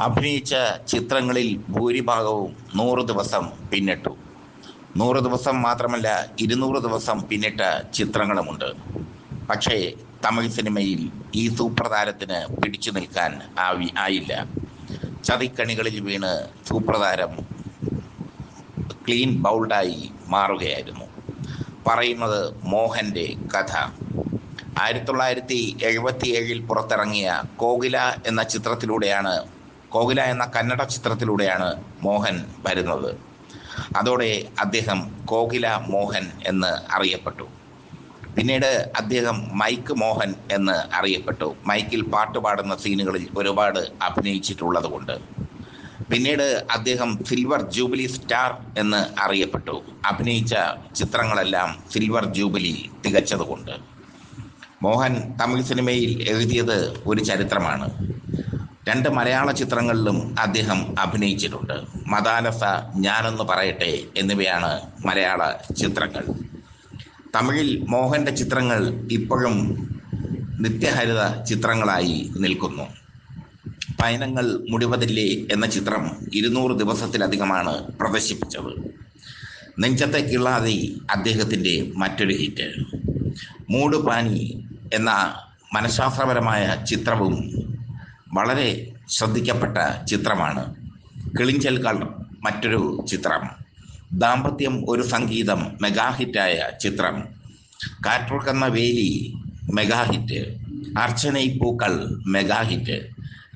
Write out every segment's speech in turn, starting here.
അഭിനയിച്ച ചിത്രങ്ങളിൽ ഭൂരിഭാഗവും നൂറ് ദിവസം പിന്നിട്ടു. നൂറ് ദിവസം മാത്രമല്ല ഇരുന്നൂറ് ദിവസം പിന്നിട്ട ചിത്രങ്ങളുമുണ്ട്. പക്ഷേ തമിഴ് സിനിമയിൽ ഈ സൂപ്പർ താരത്തിന് പിടിച്ചു നിൽക്കാൻ ആവി ആയില്ല. ചതിക്കണികളിൽ വീണ് സൂപ്പർ താരം ക്ലീൻ ബൗൾഡായി മാറുകയായിരുന്നു. പറയുന്നത് മോഹന്റെ കഥ. ആയിരത്തി തൊള്ളായിരത്തി എഴുപത്തി ഏഴിൽ പുറത്തിറങ്ങിയ കോകില എന്ന ചിത്രത്തിലൂടെയാണ് കോകില എന്ന കന്നഡ ചിത്രത്തിലൂടെയാണ് മോഹൻ വരുന്നത്. അതോടെ അദ്ദേഹം കോകില മോഹൻ എന്ന് അറിയപ്പെട്ടു. പിന്നീട് അദ്ദേഹം മൈക്ക് മോഹൻ എന്ന് അറിയപ്പെട്ടു. മൈക്കിൽ പാട്ട് പാടുന്ന സീനുകളിൽ ഒരുപാട് അഭിനയിച്ചിട്ടുള്ളത് കൊണ്ട്. പിന്നീട് അദ്ദേഹം സിൽവർ ജൂബിലി സ്റ്റാർ എന്ന് അറിയപ്പെട്ടു. അഭിനയിച്ച ചിത്രങ്ങളെല്ലാം സിൽവർ ജൂബിലി തികച്ചതുകൊണ്ട് മോഹൻ തമിഴ് സിനിമയിൽ എഴുതിയത് ഒരു ചരിത്രമാണ്. രണ്ട് മലയാള ചിത്രങ്ങളിലും അദ്ദേഹം അഭിനയിച്ചിട്ടുണ്ട്. മദാലസ ഞാനൊന്ന് പറയട്ടെ എന്നിവയാണ് മലയാള ചിത്രങ്ങൾ. തമിഴിൽ മോഹന്റെ ചിത്രങ്ങൾ ഇപ്പോഴും നിത്യഹരിത ചിത്രങ്ങളായി നിൽക്കുന്നു. പയനങ്ങൾ മുടിവതില്ലേ എന്ന ചിത്രം ഇരുന്നൂറ് ദിവസത്തിലധികമാണ് പ്രദർശിപ്പിച്ചത്. നെഞ്ചത്തെ കിള്ളാതെ അദ്ദേഹത്തിന്റെ മറ്റൊരു ഹിറ്റ്. മൂടുപാനി എന്ന മനഃശാസ്ത്രപരമായ ചിത്രവും വളരെ ശ്രദ്ധിക്കപ്പെട്ട ചിത്രമാണ്. കിളിഞ്ചൽകൾ മറ്റൊരു ചിത്രം. ദാമ്പത്യം ഒരു സംഗീതം മെഗാഹിറ്റായ ചിത്രം. കാറ്റുകന്ന വേലി മെഗാഹിറ്റ് അർച്ചനൈ പൂക്കൾ മെഗാഹിറ്റ്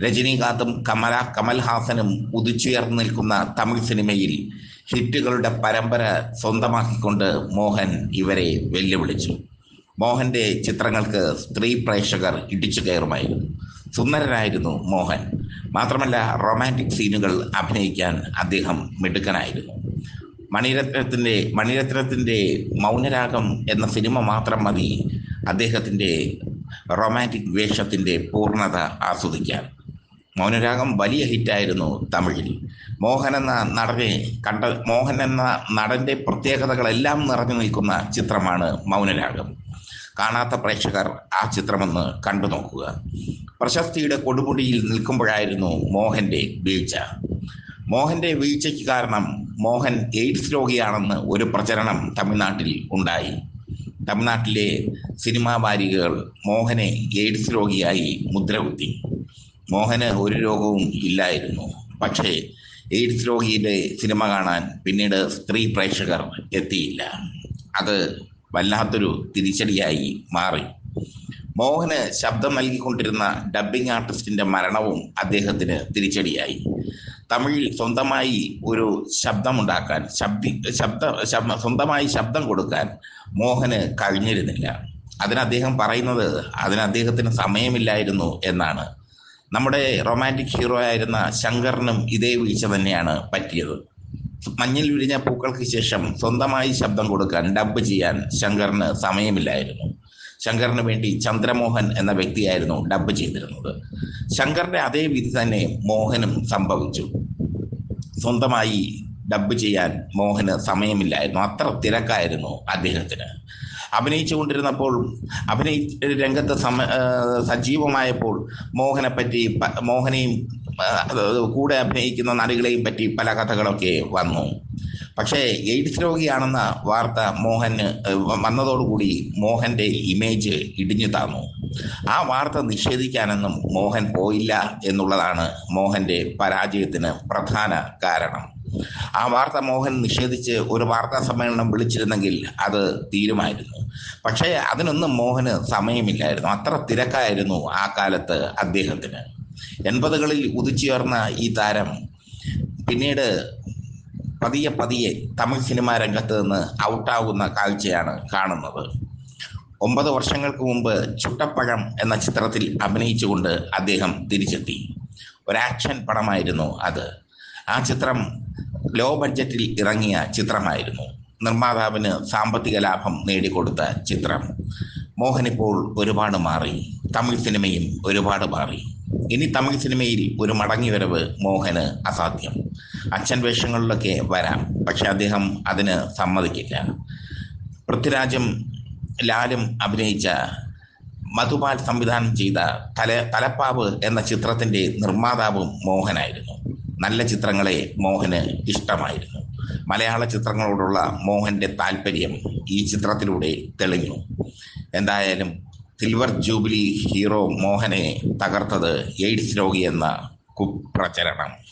രജനീകാന്തും കമല കമൽഹാസനും ഉദിച്ചുയർന്നു നിൽക്കുന്ന തമിഴ് സിനിമയിൽ ഹിറ്റുകളുടെ പരമ്പര സ്വന്തമാക്കിക്കൊണ്ട് മോഹൻ ഇവരെ വെല്ലുവിളിച്ചു. മോഹന്റെ ചിത്രങ്ങൾക്ക് സ്ത്രീ പ്രേക്ഷകർ ഇടിച്ചു കയറുമായിരുന്നു. സുന്ദരനായിരുന്നു മോഹൻ. മാത്രമല്ല റൊമാന്റിക് സീനുകൾ അഭിനയിക്കാൻ അദ്ദേഹം മിടുക്കനായിരുന്നു. മണിരത്നത്തിന്റെ മണിരത്നത്തിന്റെ മൗനരാഗം എന്ന സിനിമ മാത്രം മതി അദ്ദേഹത്തിന്റെ റൊമാന്റിക് വേഷത്തിന്റെ പൂർണത ആസ്വദിക്കാൻ. മൗനരാഗം വലിയ ഹിറ്റായിരുന്നു തമിഴിൽ. മോഹൻ എന്ന നടനെ കണ്ട മോഹൻ എന്ന നടന്റെ പ്രത്യേകതകളെല്ലാം നിറഞ്ഞു നിൽക്കുന്ന ചിത്രമാണ് മൗനരാഗം. കാണാത്ത പ്രേക്ഷകർ ആ ചിത്രമൊന്ന് കണ്ടു നോക്കുക. പ്രശസ്തിയുടെ കൊടുമുടിയിൽ നിൽക്കുമ്പോഴായിരുന്നു മോഹന്റെ വീഴ്ച. മോഹന്റെ വീഴ്ചയ്ക്ക് കാരണം മോഹൻ എയ്ഡ്സ് രോഗിയാണെന്ന് ഒരു പ്രചരണം തമിഴ്നാട്ടിൽ ഉണ്ടായി. തമിഴ്നാട്ടിലെ സിനിമാ വാരികകൾ മോഹനെ എയ്ഡ്സ് രോഗിയായി മുദ്രകുത്തി. മോഹന് ഒരു രോഗവും ഇല്ലായിരുന്നു. പക്ഷേ എയ്ഡ്സ് രോഗിയുടെ സിനിമ കാണാൻ പിന്നീട് സ്ത്രീ പ്രേക്ഷകർ എത്തിയില്ല. അത് വല്ലാത്തൊരു തിരിച്ചടിയായി മാറി. മോഹന് ശബ്ദം നൽകിക്കൊണ്ടിരുന്ന ഡബ്ബിംഗ് ആർട്ടിസ്റ്റിന്റെ മരണവും അദ്ദേഹത്തിന് തിരിച്ചടിയായി. തമിഴിൽ സ്വന്തമായി ഒരു ശബ്ദമുണ്ടാക്കാൻ ശബ്ദി ശബ്ദ സ്വന്തമായി ശബ്ദം കൊടുക്കാൻ മോഹന് കഴിഞ്ഞിരുന്നില്ല. അതിന് അദ്ദേഹം പറയുന്നത് അതിന് അദ്ദേഹത്തിന് സമയമില്ലായിരുന്നു എന്നാണ്. നമ്മുടെ റൊമാന്റിക് ഹീറോ ആയിരുന്ന ശങ്കറിനും ഇതേ വീഴ്ച തന്നെയാണ് പറ്റിയത്. മഞ്ഞിൽ വിരിഞ്ഞ പൂക്കൾക്ക് ശേഷം സ്വന്തമായി ശബ്ദം കൊടുക്കാൻ ഡബ് ചെയ്യാൻ ശങ്കറിന് സമയമില്ലായിരുന്നു. ശങ്കറിന് വേണ്ടി ചന്ദ്രമോഹൻ എന്ന വ്യക്തിയായിരുന്നു ഡബ് ചെയ്തിരുന്നത്. ശങ്കറിന്റെ അതേ വിധി തന്നെ മോഹനും സംഭവിച്ചു. സ്വന്തമായി ഡബ് ചെയ്യാൻ മോഹന് സമയമില്ലായിരുന്നു. അത്ര തിരക്കായിരുന്നു അദ്ദേഹത്തിന്. അഭിനയിച്ചു കൊണ്ടിരുന്നപ്പോൾ അഭിനയി രംഗത്ത് സമ സജീവമായപ്പോൾ മോഹനെ പറ്റി മോഹനെയും കൂടെ അഭിനയിക്കുന്ന നടികളെയും പറ്റി പല കഥകളൊക്കെ വന്നു. പക്ഷേ എയ്ഡ്സ് രോഗിയാണെന്ന വാർത്ത മോഹന് വന്നതോടുകൂടി മോഹന്റെ ഇമേജ് ഇടിഞ്ഞു താന്നു. ആ വാർത്ത നിഷേധിക്കാനൊന്നും മോഹൻ പോയില്ല എന്നുള്ളതാണ് മോഹന്റെ പരാജയത്തിന് പ്രധാന കാരണം. ആ വാർത്ത മോഹൻ നിഷേധിച്ച് ഒരു വാർത്താ സമ്മേളനം വിളിച്ചിരുന്നെങ്കിൽ അത് തീരുമായിരുന്നു. പക്ഷേ അതിനൊന്നും മോഹന് സമയമില്ലായിരുന്നു. അത്ര തിരക്കായിരുന്നു ആ കാലത്ത് അദ്ദേഹത്തിന്. എൺപതുകളിൽ ഉദിച്ചുയർന്ന ഈ താരം പിന്നീട് പതിയെ പതിയെ തമിഴ് സിനിമാ രംഗത്ത് നിന്ന് ഔട്ടാകുന്ന കാഴ്ചയാണ് കാണുന്നത്. ഒമ്പത് വർഷങ്ങൾക്ക് മുമ്പ് ചുട്ടപ്പഴം എന്ന ചിത്രത്തിൽ അഭിനയിച്ചുകൊണ്ട് അദ്ദേഹം തിരിച്ചെത്തി. ഒരു ആക്ഷൻ പടമായിരുന്നു അത്. ആ ചിത്രം ലോ ബഡ്ജറ്റിൽ ഇറങ്ങിയ ചിത്രമായിരുന്നു. നിർമ്മാതാവിന് സാമ്പത്തിക ലാഭം നേടിക്കൊടുത്ത ചിത്രം. മോഹൻ ഇപ്പോൾ ഒരുപാട് മാറി. തമിഴ് സിനിമയും ഒരുപാട് മാറി. ഇനി തമിഴ് സിനിമയിൽ ഒരു മടങ്ങി വരവ് മോഹന് അസാധ്യം. അച്ഛൻ വേഷങ്ങളിലൊക്കെ വരാം പക്ഷെ അദ്ദേഹം അതിന് സമ്മതിക്കില്ല. പൃഥ്വിരാജും ലാലും അഭിനയിച്ച മധുപാൽ സംവിധാനം ചെയ്ത തല തലപ്പാവ് എന്ന ചിത്രത്തിന്റെ നിർമ്മാതാവും മോഹനായിരുന്നു. നല്ല ചിത്രങ്ങളെ മോഹന് ഇഷ്ടമായിരുന്നു. മലയാള ചിത്രങ്ങളോടുള്ള മോഹന്റെ താല്പര്യം ഈ ചിത്രത്തിലൂടെ തെളിഞ്ഞു. എന്തായാലും സിൽവർ ജൂബിലി ഹീറോ മോഹനെ തകർത്തത് എയ്ഡ്സ് രോഗിയെന്ന കുപ്രചരണം.